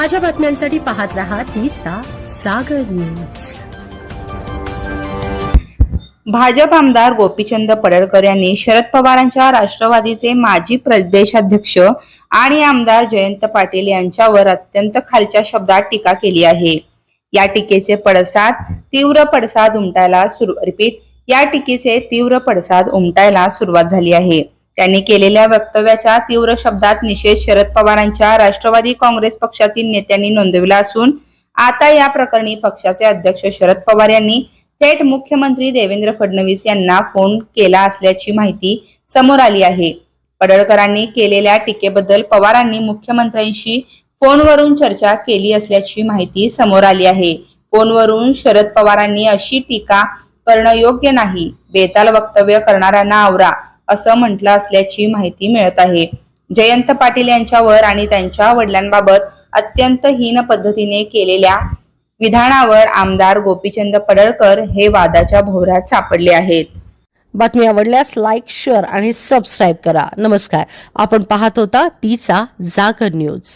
ताज्या बातम्यांसाठी पाहत रहा तिचा सागर न्यूज. भाजप आमदार गोपीचंद पडळकर यांनी शरद पवारांच्या राष्ट्रवादीचे माजी प्रदेशाध्यक्ष आणि आमदार जयंत पाटील यांच्यावर अत्यंत खालच्या शब्दात टीका केली आहे. या टीकेचे पडसाद तीव्र पडसाद उमटायला सुरू रिपीट या टीकेचे तीव्र पडसाद उमटायला सुरुवात झाली आहे. त्यांनी केलेल्या वक्तव्याचा तीव्र शब्दात निषेध शरद पवारांच्या राष्ट्रवादी काँग्रेस पक्षातील नेत्यांनी नोंदविला असून आता या प्रकरणी पक्षाचे अध्यक्ष शरद पवार यांनी थेट मुख्यमंत्री देवेंद्र फडणवीस यांना फोन केला असल्याची माहिती समोर आली आहे. पडळकरांनी केलेल्या टीकेबद्दल पवारांनी मुख्यमंत्र्यांशी फोनवरून चर्चा केली असल्याची माहिती समोर आली आहे. फोनवरून शरद पवारांनी अशी टीका करणं योग्य नाही. बेताल वक्तव्य करणाऱ्यांना आवरा. असं म्हटलं असल्याची माहिती मिळत आहे. जयंत पाटील यांच्यावर आणि त्यांच्या वडिलांबाबत अत्यंत हीन पद्धतीने केलेल्या विधानावर आमदार गोपीचंद पडळकर हे वादाच्या भोवऱ्यात सापडले आहेत. बातमी आवडल्यास लाईक शेअर आणि सबस्क्राईब करा. नमस्कार. आपण पाहत होता तिचा जागर न्यूज